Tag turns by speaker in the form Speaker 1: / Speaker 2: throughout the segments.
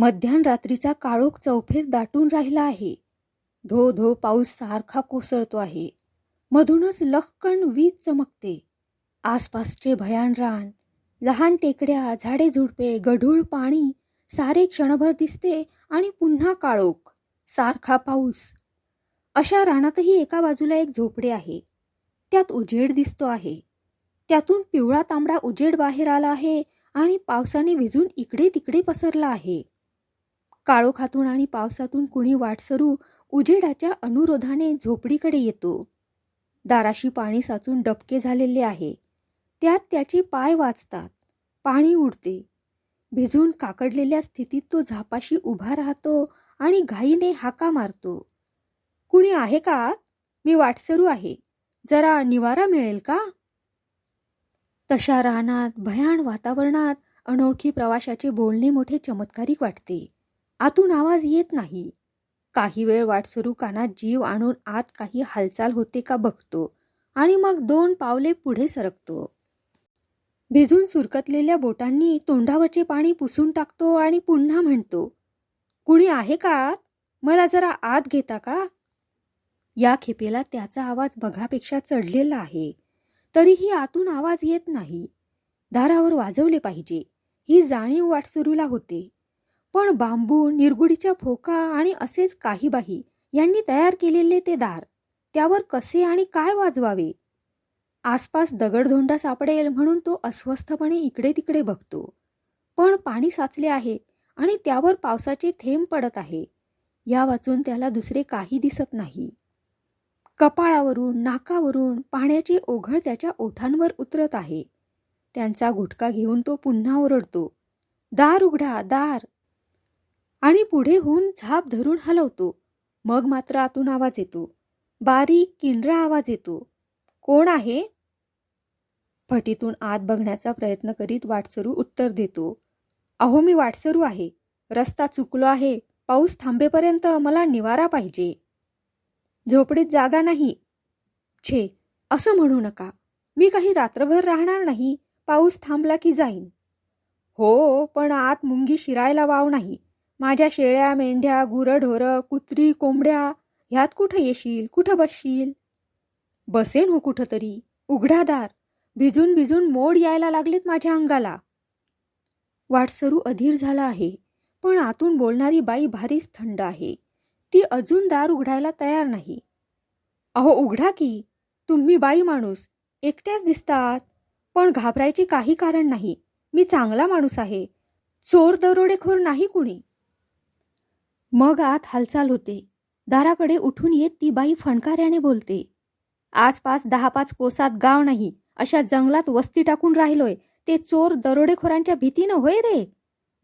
Speaker 1: मध्यान रात्रीचा काळोख चौफेर दाटून राहिला आहे. धो धो पाऊस सारखा कोसळतो आहे. मधूनच लखकण वीज चमकते. आसपासचे भयान रान लहान टेकड्या झाडे झुडपे गढूळ पाणी सारे क्षणभर दिसते आणि पुन्हा काळोख सारखा पाऊस. अशा रानातही एका बाजूला एक झोपडे आहे. त्यात उजेड दिसतो आहे. त्यातून पिवळा तांबडा उजेड बाहेर आला आहे आणि पावसाने विजून इकडे तिकडे पसरला आहे. काळोखातून आणि पावसातून कुणी वाटसरू उजेडाच्या अनुरोधाने झोपडीकडे येतो. दाराशी पाणी साचून डबके झालेले आहे. त्यात त्याचे पाय वाचतात. पाणी उडते. भिजून काकडलेल्या स्थितीत तो झापाशी उभा राहतो आणि घाईने हाका मारतो. कुणी आहे का मी वाटसरू आहे. जरा निवारा मिळेल का? तशा रानात भयान वातावरणात अनोळखी प्रवाशाचे बोलणे मोठे चमत्कारिक वाटते. आतून आवाज येत नाही. काही वेळ वाटसरू कानात जीव आणून आत काही हालचाल होते का बघतो आणि मग दोन पावले पुढे सरकतो. भिजून सुरकतलेल्या बोटांनी तोंडावरचे पाणी पुसून टाकतो आणि पुन्हा म्हणतो कुणी आहे का आत? मला जरा आत घेता का? या खेपेला त्याचा आवाज बघापेक्षा चढलेला आहे. तरीही आतून आवाज येत नाही. दारावर वाजवले पाहिजे. ही जाणीव वाटसरूला होते. पण बांबू निरगुडीच्या फोका आणि असेच काही बाही यांनी तयार केलेले ते दार त्यावर कसे आणि काय वाजवावे? आसपास दगडधोंडा सापडेल म्हणून तो अस्वस्थपणे इकडे तिकडे बघतो. पण पाणी साचले आहे आणि त्यावर पावसाचे थेंब पडत आहे. या वाचून त्याला दुसरे काही दिसत नाही. कपाळावरून नाकावरून पाण्याची ओघळ त्याच्या ओठांवर उतरत आहे. त्यांचा गुटखा घेऊन तो पुन्हा ओरडतो. दार उघडा दार! आणि पुढे होऊन झाप धरून हलवतो. मग मात्र आतून आवाज येतो. बारीक किंडरा आवाज येतो. कोण आहे? फटीतून आत बघण्याचा प्रयत्न करीत वाटसरू उत्तर देतो. अहो मी वाटसरू आहे. रस्ता चुकलो आहे. पाऊस थांबेपर्यंत मला निवारा पाहिजे. झोपडीत जागा नाही. छे असं म्हणू नका. मी काही रात्रभर राहणार नाही. पाऊस थांबला की जाईन. हो पण आत मुंगी शिरायला वाव नाही. माझ्या शेळ्या मेंढ्या गुरढोरं कुत्री कोंबड्या ह्यात कुठं येशील? कुठं बसशील? बसेन हो कुठं तरी उघडादार. भिजून भिजून मोड यायला लागलेत माझ्या अंगाला. वाटसरू अधीर झाला आहे. पण आतून बोलणारी बाई भारीच थंड आहे. ती अजून दार उघडायला तयार नाही. अहो उघडा की. तुम्ही बाई माणूस. एकट्याच दिसतात. पण घाबरायचे काही कारण नाही. मी चांगला माणूस आहे. चोर दरोडेखोर नाही कुणी. मग आत हालचाल होते. दाराकडे उठून येत ती बाई फणकाऱ्याने बोलते आसपास दहा पाच कोसात गाव नाही अशा जंगलात वस्ती टाकून राहिलोय ते चोर दरोडेखोरांच्या भीतीनं होय रे.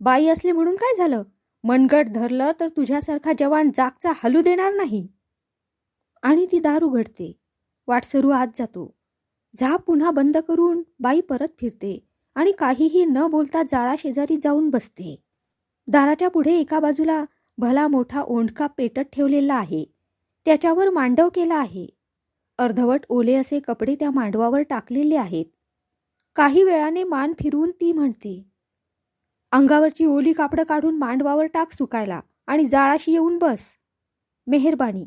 Speaker 1: बाई असले म्हणून काय झालं? मनगट धरलं तर तुझ्यासारखा जवान जागचा हलू देणार नाही. आणि ती दार उघडते. वाटसरू आत जातो. झाप पुन्हा बंद करून बाई परत फिरते आणि काहीही न बोलता जाळा शेजारी जाऊन बसते. दाराच्या पुढे एका बाजूला भला मोठा ओंडका पेटत ठेवलेला आहे. त्याच्यावर मांडव केला आहे. अर्धवट ओले असे कपडे त्या मांडवावर टाकलेले आहेत. काही वेळाने मान फिरवून ती म्हणते अंगावरची ओली कापडं काढून मांडवावर टाक सुकायला आणि जाळाशी येऊन बस. मेहरबानी.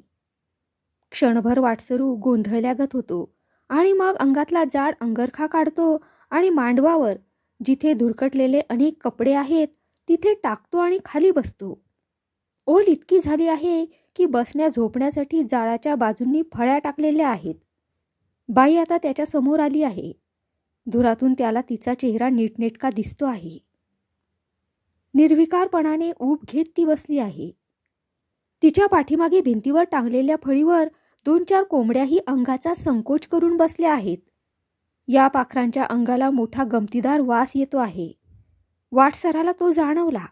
Speaker 1: क्षणभर वाटसरू गोंधळल्यागत होतो आणि मग अंगातला जाड अंगरखा काढतो आणि मांडवावर जिथे धुरकटलेले अनेक कपडे आहेत तिथे टाकतो आणि खाली बसतो. ओल इतकी झाली आहे की बसण्या झोपण्यासाठी जाळाच्या बाजूंनी फळ्या टाकलेल्या आहेत. बाई आता त्याच्यासमोर आली आहे. धुरातून त्याला तिचा चेहरा नीटनेटका दिसतो आहे. निर्विकारपणाने ऊब घेत ती बसली आहे. तिच्या पाठीमागे भिंतीवर टांगलेल्या फळीवर दोन चार कोंबड्याही अंगाचा संकोच करून बसल्या आहेत. या पाखरांच्या अंगाला मोठा गमतीदार वास येतो आहे. वाटसराला तो जाणवला.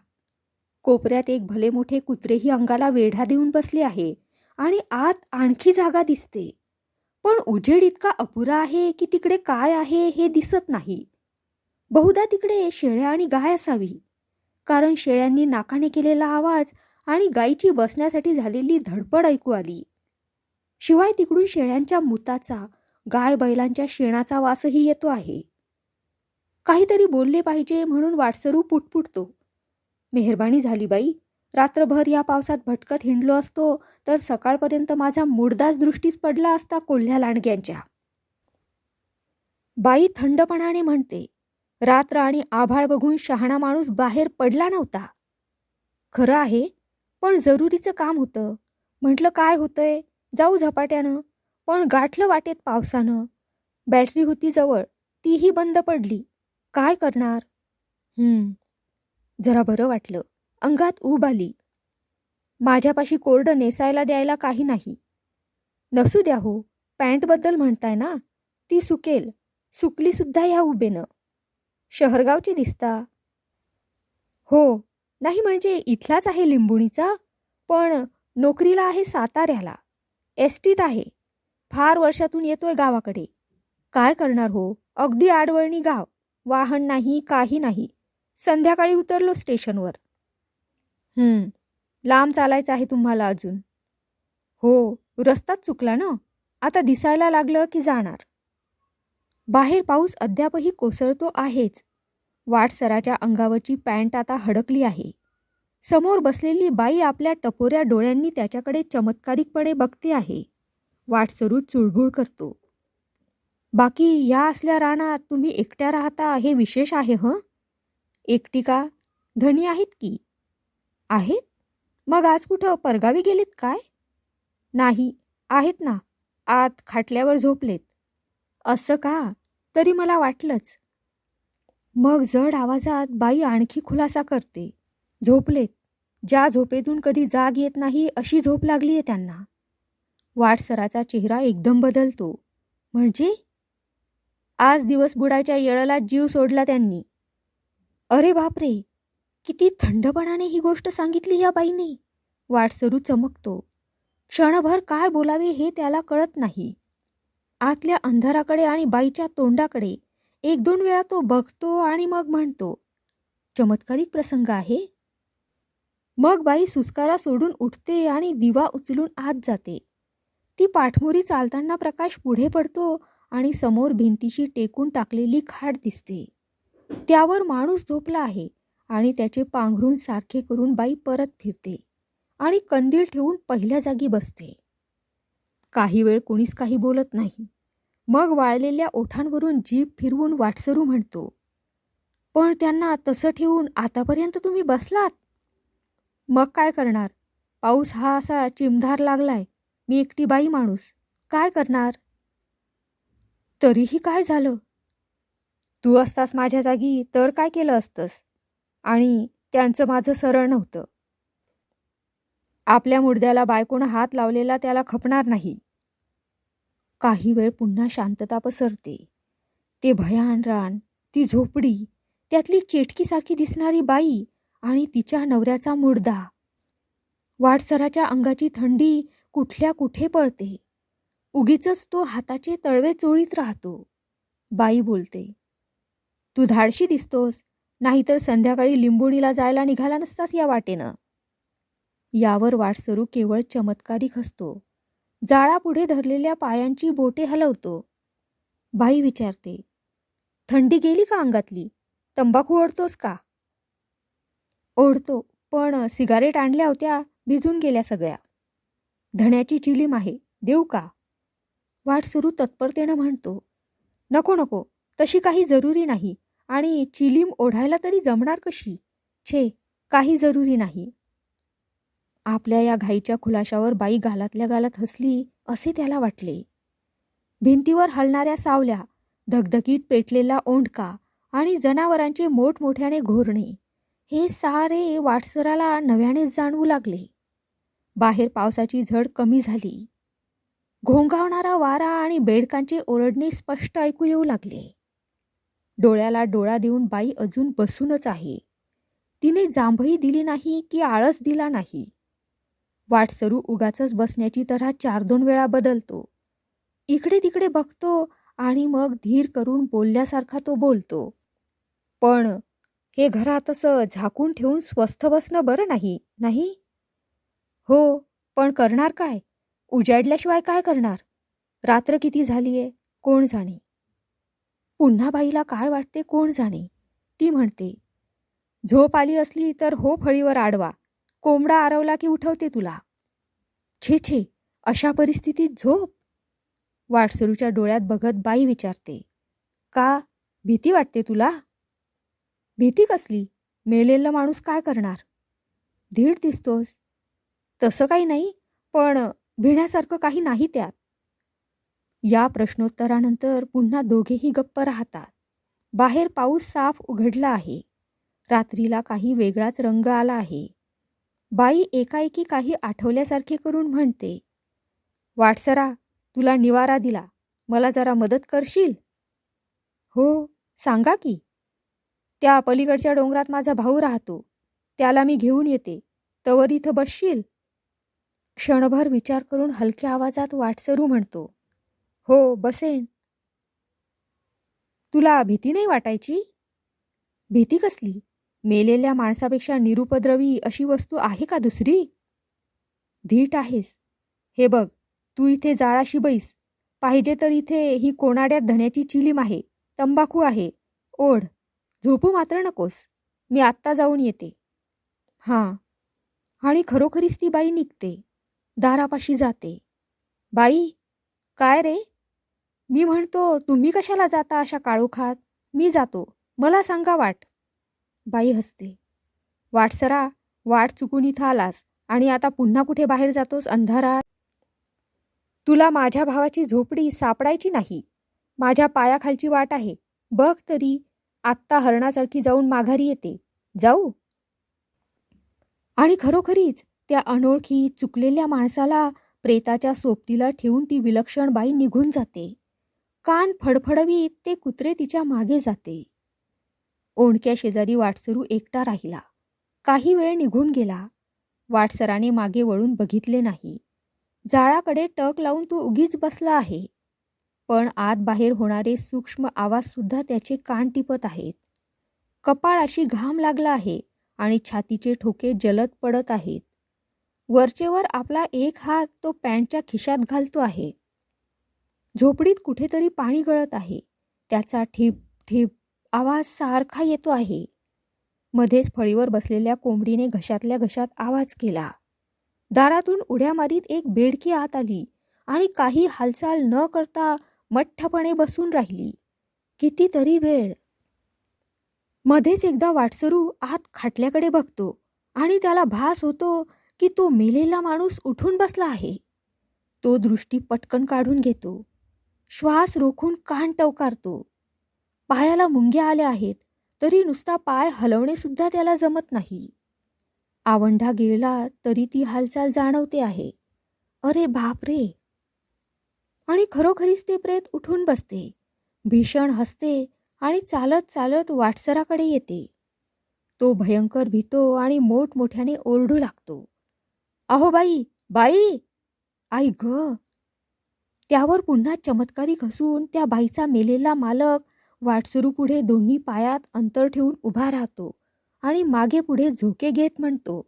Speaker 1: कोपऱ्यात एक भले मोठे कुत्रेही अंगाला वेढा देऊन बसले आहे आणि आत आणखी जागा दिसते. पण उजेड इतका अपुरा आहे की तिकडे काय आहे हे दिसत नाही. बहुधा तिकडे शेळ्या आणि गाय असावी. कारण शेळ्यांनी नाकाने केलेला आवाज आणि गायीची बसण्यासाठी झालेली धडपड ऐकू आली. शिवाय तिकडून शेळ्यांच्या मुताचा गाय बैलांच्या शेणाचा वासही येतो आहे. काहीतरी बोलले पाहिजे म्हणून वाटसरू पुटपुटतो. मेहरबानी झाली बाई. रात्रभर या पावसात भटकत हिंडलो असतो तर सकाळपर्यंत माझा मुडदाच दृष्टीस पडला असता कोल्ह्या लांडग्यांच्या. बाई थंडपणाने म्हणते रात्र आणि आभाळ बघून शहाणा माणूस बाहेर पडला नव्हता. खरं आहे पण जरुरीचं काम होतं. म्हटलं काय होतंय? जाऊ झपाट्यानं. पण गाठलं वाटेत पावसानं. बॅटरी होती जवळ. तीही बंद पडली. काय करणार? हम्म. जरा बरं वाटलं. अंगात ऊब आली. माझ्यापाशी कोरडं नेसायला द्यायला काही नाही. नसू द्या हो पॅन्टबद्दल म्हणताय ना? ती सुकेल. सुकलीसुद्धा ह्या या उभेनं शहरगावची दिसता. हो नाही म्हणजे इथलाच आहे लिंबुणीचा? पण नोकरीला आहे साताऱ्याला. एस टीत आहे. फार वर्षातून येतोय गावाकडे. काय करणार हो? अगदी आडवळणी गाव. वाहन नाही काही नाही. संध्याकाळी उतरलो स्टेशनवर. लांब चालायचं आहे तुम्हाला अजून. हो रस्ताच चुकला ना? आता दिसायला लागलं की जाणार. बाहेर पाऊस अद्यापही कोसळतो आहेच. वाटसराच्या अंगावरची पॅन्ट आता हडकली आहे. समोर बसलेली बाई आपल्या टपोऱ्या डोळ्यांनी त्याच्याकडे चमत्कारिकपणे बघते आहे. वाटसरू चुळबुळ करतो. बाकी या असल्या रानात तुम्ही एकट्या राहता हे विशेष आहे हं? एकटी का? धनी आहेत की? आहेत? मग आज कुठं परगावी गेलीत काय? नाही आहेत ना. आत खाटल्यावर झोपलेत. असं का? तरी मला वाटलंच. मग जड आवाजात बाई आणखी खुलासा करते. झोपलेत. ज्या झोपेतून कधी जाग येत नाही अशी झोप लागली आहे त्यांना वाटसराचा चेहरा एकदम बदलतो. म्हणजे? आज दिवस बुडाच्या येळाला जीव सोडला त्यांनी. अरे बापरे किती थंडपणाने ही गोष्ट सांगितली या बाईने. वाटसरू चमकतो. क्षणभर काय बोलावे हे त्याला कळत नाही. आतल्या अंधाराकडे आणि बाईच्या तोंडाकडे एक दोन वेळा तो बघतो आणि मग म्हणतो चमत्कारिक प्रसंग आहे. मग बाई सुस्कारा सोडून उठते आणि दिवा उचलून आत जाते. ती पाठमोरी चालताना प्रकाश पुढे पडतो आणि समोर भिंतीशी टेकून टाकलेली खाट दिसते. त्यावर माणूस झोपला आहे आणि त्याचे पांघरून सारखे करून बाई परत फिरते आणि कंदील ठेवून पहिल्या जागी बसते. काही वेळ कोणीच काही बोलत नाही. मग वाळलेल्या ओठांवरून जीभ फिरवून वाटसरू म्हणतो पण त्यांना तसं ठेवून आतापर्यंत तुम्ही बसलात? मग काय करणार? पाऊस हा असा चिमधार लागलाय. मी एकटी बाई माणूस. काय करणार? तरीही काय झालं? तू असतास माझ्या जागी तर काय केलं असतंस? आणि त्यांचं माझं सरळ नव्हतं. आपल्या मुडद्याला बायकोनं हात लावलेला त्याला खपणार नाही. काही वेळ पुन्हा शांतता पसरते. ते भयान रान ती झोपडी त्यातली चेटकीसारखी दिसणारी बाई आणि तिच्या नवऱ्याचा मुडदा. वाटसराच्या अंगाची थंडी कुठल्या कुठे पळते. उगीच तो हाताचे तळवे चोळीत राहतो. बाई बोलते तू धाडशी दिसतोस. नाहीतर संध्याकाळी लिंबोणीला जायला निघाला नसतास या वाटेनं. यावर वाटसरू केवळ चमत्कारिक हसतो. जाळापुढे धरलेल्या पायांची बोटे हलवतो. बाई विचारते थंडी गेली का अंगातली? तंबाखू ओढतोस का? ओढतो पण सिगारेट आणल्या होत्या भिजून गेल्या सगळ्या. धण्याची चिलीम आहे देऊ का? वाट सुरू तत्परतेनं म्हणतो नको नको तशी काही जरुरी नाही. आणि चिलीम ओढायला तरी जमणार कशी? छे काही जरुरी नाही. आपल्या या घाईच्या खुलाशावर बाई गालातल्या गालात हसली असे त्याला वाटले. भिंतीवर हलणाऱ्या सावल्या धगधगीत पेटलेला ओंडका आणि जनावरांचे मोठमोठ्याने घोरणे हे सारे वाटसराला नव्यानेच जाणवू लागले. बाहेर पावसाची झड कमी झाली. घोंगावणारा वारा आणि बेडकांचे ओरडणे स्पष्ट ऐकू येऊ लागले. डोळ्याला डोळा देऊन बाई अजून बसूनच आहे. तिने जांभई दिली नाही की आळस दिला नाही. वाटसरू उगाच बसण्याची तऱ्हा चार दोन वेळा बदलतो. इकडे तिकडे बघतो आणि मग धीर करून बोलल्यासारखा तो बोलतो. पण हे घरात असं झाकून ठेवून स्वस्थ बसणं बरं नाही नाही? हो पण करणार काय? उजाडल्याशिवाय काय करणार? रात्र किती झालीये? कोण जाणे? पुन्हा बाईला काय वाटते कोण जाणे? ती म्हणते झोप आली असली तर हो फळीवर आडवा. कोंबडा आरवला की उठवते तुला. छे छे अशा परिस्थितीत झोप. वाटसरूच्या डोळ्यात बघत बाई विचारते का भीती वाटते तुला? भीती कसली? मेलेला माणूस काय करणार? धीड दिसतोस. तसं काही नाही पण भिण्यासारखं काही नाही त्यात. या प्रश्नोत्तरानंतर पुन्हा दोघेही गप्प राहतात. बाहेर पाऊस साफ उघडला आहे. रात्रीला काही वेगळाच रंग आला आहे. बाई एकाएकी काही आठवल्यासारखे करून म्हणते वाटसरा तुला निवारा दिला. मला जरा मदत करशील? हो सांगा की. त्या पलीकडच्या डोंगरात माझा भाऊ राहतो. त्याला मी घेऊन येते. तवर इथं बसशील? क्षणभर विचार करून हलक्या आवाजात वाटसरू म्हणतो. हो बसेन. तुला भीती नाही वाटायची? भीती कसली? मेलेल्या माणसापेक्षा निरुपद्रवी अशी वस्तू आहे का दुसरी? धीट आहेस. हे बघ तू इथे जाळाशी बैस. पाहिजे तर इथे ही कोणाड्यात धण्याची चिलीम आहे तंबाखू आहे. ओढ. झोपू मात्र नकोस. मी आत्ता जाऊन येते. हां. आणि खरोखरीच ती बाई निघते. दारापाशी जाते. बाई काय रे? मी म्हणतो तुम्ही कशाला जाता अशा काळोखात? मी जातो. मला सांगा वाट. बाई हसते. वाट सरा वाट चुकून इथं आलास आणि आता पुन्हा कुठे बाहेर जातोस? अंधारात? तुला माझ्या भावाची झोपडी सापडायची नाही. माझ्या पायाखालची वाट आहे. बघ तरी आत्ता हरणासारखी जाऊन माघारी येते. जाऊ. आणि खरोखरीच त्या अनोळखी चुकलेल्या माणसाला प्रेताच्या सोबतीला ठेवून ती विलक्षण बाई निघून जाते. कान फडफडवीत ते कुत्रे तिच्यामागे जाते. ओणक्या शेजारी वाटसरू एकटा राहिला. काही वेळ निघून गेला. वाटसराने मागे वळून बघितले नाही. जाळाकडे टक लावून तो उगीच बसला आहे. पण आत बाहेर होणारे सूक्ष्म आवाजसुद्धा त्याचे कान टिपत आहेत. कपाळाशी घाम लागला आहे आणि छातीचे ठोके जलद पडत आहेत. वरचेवर आपला एक हात तो पॅन्टच्या खिशात घालतो आहे. झोपडीत कुठेतरी पाणी गळत आहे. त्याचा ठिप ठिप आवाज सारखा येतो आहे. मध्येच फळीवर बसलेल्या कोंबडीने घशातल्या घशात आवाज केला. दारातून उड्या मारीत एक बेडकी आत आली आणि काही हालचाल न करता मठ्ठपणे बसून राहिली. कितीतरी वेळ. मध्येच एकदा वाटसरू आत खाटल्याकडे बघतो आणि त्याला भास होतो की तो मेलेला माणूस उठून बसला आहे. तो दृष्टी पटकन काढून घेतो. श्वास रोखून कान टवकारतो. पायाला मुंग्या आल्या आहेत तरी नुसता पाय हलवणे सुद्धा त्याला जमत नाही. आवंढा गिळला तरी ती हालचाल जाणवते आहे. अरे बापरे आणि खरोखरीच ते प्रेत उठून बसते. भीषण हसते आणि चालत चालत वाटसराकडे येते. तो भयंकर भीतो आणि मोठमोठ्याने ओरडू लागतो. अहो बाई बाई! आई ग! त्यावर पुन्हा चमत्कारी घसून त्या बाईचा मेलेला मालक वाटसरू पुढे दोन्ही पायात अंतर ठेवून उभा राहतो आणि मागे पुढे झोके घेत म्हणतो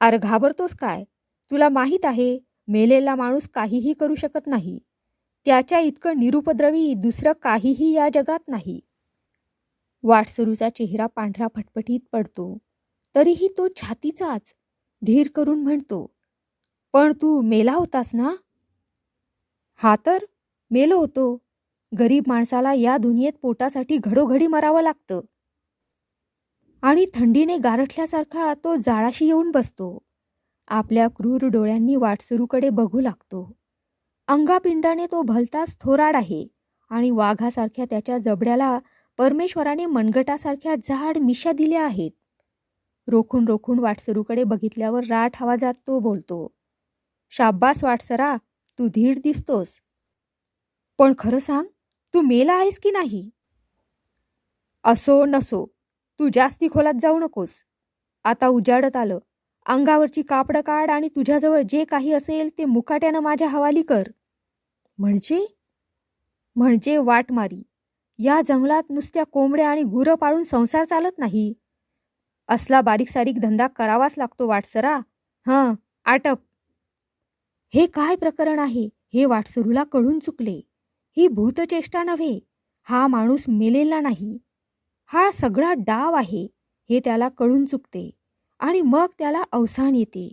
Speaker 1: अरे घाबरतोस काय? तुला माहीत आहे मेलेला माणूस काहीही करू शकत नाही. त्याच्या इतकं निरुपद्रवी दुसरं काहीही या जगात नाही. वाटसरूचा चेहरा पांढरा फटफटीत पडतो. तरीही तो छातीचाच धीर करून म्हणतो पण तू मेला होतास ना? हा तर मेलो होतो. गरीब माणसाला या दुनियेत पोटासाठी घडोघडी मरावं लागतं. आणि थंडीने गारठल्यासारखा तो जाळाशी येऊन बसतो. आपल्या क्रूर डोळ्यांनी वाटसरूकडे बघू लागतो. अंगापिंडाने तो भलताच थोराड आहे आणि वाघासारख्या त्याच्या जबड्याला परमेश्वराने मनगटासारख्या जाड मिशा दिल्या आहेत. रोखून रोखून वाटसरूकडे बघितल्यावर राठ आवाजात तो बोलतो शाब्बास वाटसरा तू धीड दिसतोस. पण खरं सांग तू मेला आहेस की नाही? असो नसो तू जास्ती खोलात जाऊ नकोस. आता उजाडत आलं. अंगावरची कापडं काढ आणि तुझ्याजवळ जे काही असेल ते मुकाट्यानं माझ्या हवाली कर. म्हणजे? म्हणजे वाटमारी या जंगलात नुसत्या कोंबड्या आणि गुरं पाळून संसार चालत नाही. असला बारीक सारीक धंदा करावाच लागतो वाटसरा. हं आटप. हे काय प्रकरण आहे? हे वाटसरूला कळून चुकले. ही भूतचेष्टा नव्हे. हा माणूस मेलेला नाही. हा सगळा डाव आहे हे त्याला कळून चुकते. आणि मग त्याला अवसान येते.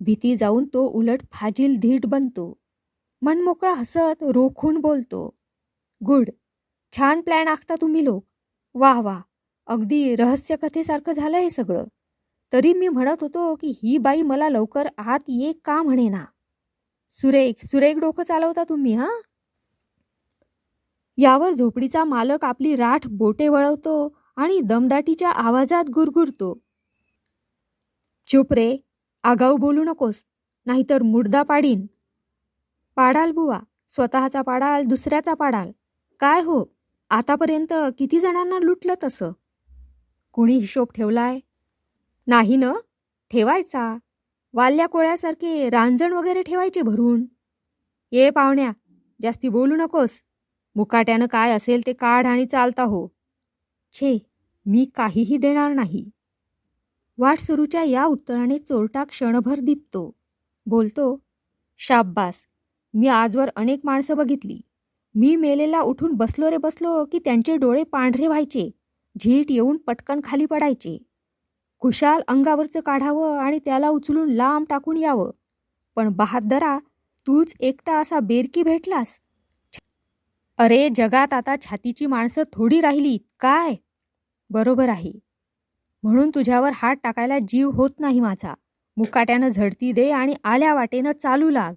Speaker 1: भीती जाऊन तो उलट फाजील धीट बनतो. मनमोकळा हसत रोखून बोलतो. गुड. छान प्लॅन आखता तुम्ही लोक. वाह वाह अगदी रहस्यकथेसारखं झालं हे सगळं. तरी मी म्हणत होतो की ही बाई मला लवकर आत ये का म्हणेना. सुरेख सुरेख डोकं चालवता तुम्ही हां? यावर झोपडीचा मालक आपली राठ बोटे वळवतो आणि दमदाटीच्या आवाजात गुरगुरतो. चुप रे आगाऊ बोलू नकोस नाहीतर मुडदा पाडीन. पाडाल बुवा स्वतःचा पाडाल दुसऱ्याचा पाडाल. काय हो आतापर्यंत किती जणांना लुटलं तसं? कुणी हिशोब ठेवलाय? नाही न ठेवायचा. वाल्या कोळ्यासारखे रांजण वगैरे ठेवायचे भरून. ये पाहुण्या जास्ती बोलू नकोस. मुकाट्यानं काय असेल ते काढ आणि चालता हो. छे मी काहीही देणार नाही. वाट सुरूच्या या उत्तराने चोरटा क्षणभर दिपतो. बोलतो शाब्बास मी आजवर अनेक माणसं बघितली. मी मेलेला उठून बसलो रे बसलो की त्यांचे डोळे पांढरे व्हायचे. झीट येऊन पटकन खाली पडायचे. खुशाल अंगावरचं काढावं आणि त्याला उचलून लांब टाकून यावं. पण बहादरा तूच एकटा असा बेरकी भेटलास? अरे जगात आता छातीची माणसं थोडी राहिली काय? बरोबर आहे. म्हणून तुझ्यावर हात टाकायला जीव होत नाही माझा. मुकाट्यानं झडती दे आणि आल्या वाटेनं चालू लाग.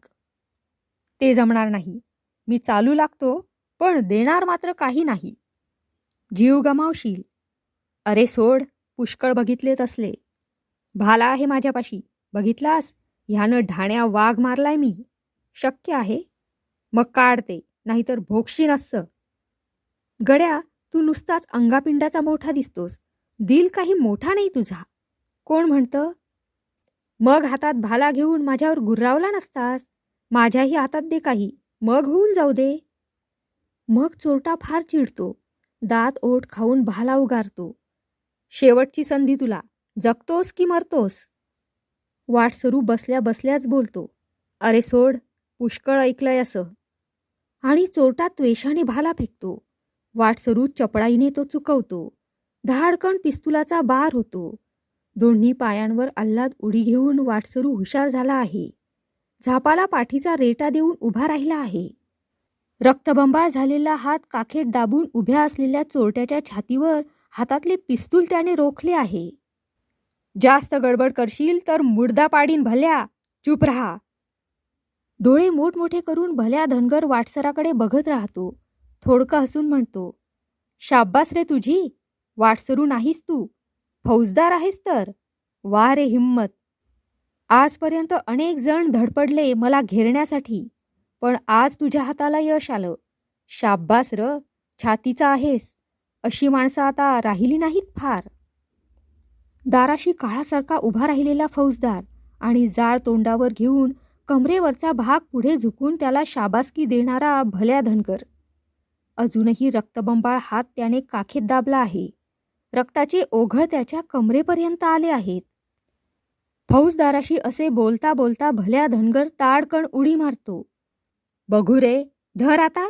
Speaker 1: ते जमणार नाही. मी चालू लागतो पण देणार मात्र काही नाही. जीव गमावशील. अरे सोड. पुष्कळ बघितलेत असले. भाला आहे माझ्यापाशी. बघितलास? ह्यानं ढाण्या वाघ मारलाय मी. शक्य आहे. मग काढते नाहीतर भोगशी नसतं. गड्या तू नुसताच अंगापिंडाचा मोठा दिसतोस. दिल काही मोठा नाही तुझा. कोण म्हणतं? मग हातात भाला घेऊन माझ्यावर गुर्रावला नसतास? माझ्याही हातात दे काही. मग होऊन जाऊ दे. मग चोरटा फार चिडतो. दात ओठ खाऊन भाला उगारतो. शेवटची संधी तुला. जगतोस की मरतोस? वाटसरू बसल्या बसल्याच बोलतो. अरे सोड पुष्कळ ऐकलंय असं. आणि चोरटा त्वेषाने भाला फेकतो. वाटसरू चपळाईने तो चुकवतो. धाडकण पिस्तुलाचा बार होतो. दोन्ही पायांवर अल्लाद उडी घेऊन वाटसरू हुशार झाला आहे. झापाला पाठीचा रेटा देऊन उभा राहिला आहे. रक्तबंबाळ झालेला हात काखेत दाबून उभ्या असलेल्या चोरट्याच्या छातीवर हातातले पिस्तूल त्याने रोखले आहे. जास्त गडबड करशील तर मुडदा पाडीन भल्या. चुप राहा. डोळे मोठमोठे करून भल्या धनगर वाटसराकडे बघत राहतो. थोडकं हसून म्हणतो शाब्बास रे तुझी वाटसरू नाहीस तू. फौजदार आहेस तर. वा रे हिम्मत. आजपर्यंत अनेक जण धडपडले मला घेरण्यासाठी पण आज तुझ्या हाताला यश आलं. शाब्बास र छातीचा आहेस. अशी माणसं आता राहिली नाहीत फार. दाराशी काळासारखा उभा राहिलेला फौजदार आणि जाळ तोंडावर घेऊन कमरेवरचा भाग पुढे झुकून त्याला शाबासकी देणारा भल्या धनकर अजूनही रक्तबंबाळ हात त्याने काखेत दाबला आहे. रक्ताचे ओघळ त्याच्या कमरेपर्यंत आले आहेत. फौजदाराशी असे बोलता बोलता भल्या धनगर ताडकण उडी मारतो. बघू रे धर आता.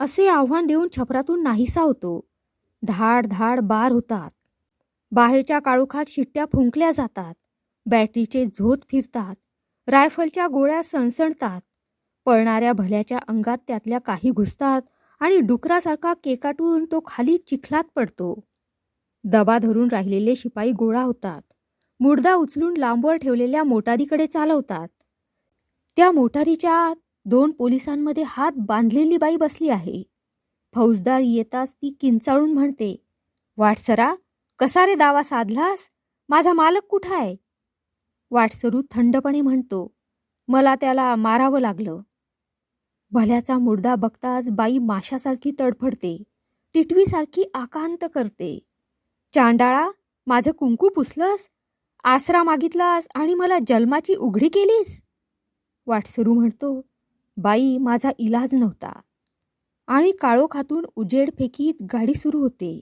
Speaker 1: असे आव्हान देऊन छपरातून नाहीसा होतो. धाड धाड बार होतात. बाहेरच्या काळोखात शिट्ट्या फुंकल्या जातात. बॅटरीचे झोत फिरतात. रायफलच्या गोळ्या सणसणतात. पळणाऱ्या भल्याच्या अंगात त्यातल्या काही घुसतात आणि डुकरासारखा केकाटून तो खाली चिखलात पडतो. दबा धरून राहिलेले शिपाई गोळा होतात. मुडदा उचलून लांबवर ठेवलेल्या मोटारीकडे चालवतात. त्या मोटारीच्या आत दोन पोलिसांमध्ये हात बांधलेली बाई बसली आहे. फौजदार येताच ती किंचाळून म्हणते वाटसरा कसा रे दावा साधलास? माझा मालक कुठं आहे? वाटसरू थंडपणे म्हणतो मला त्याला मारावं लागलं. भल्याचा मुर्दा बघताच बाई माशासारखी तडफडते टिटवीसारखी आकांत करते. चांडाळा माझं कुंकू पुसलंस? आसरा मागितलास आणि मला जन्माची उघडी केलीस? वाटसरू म्हणतो बाई माझा इलाज नव्हता. आणि काळोखातून उजेड फेकीत गाडी सुरू होते.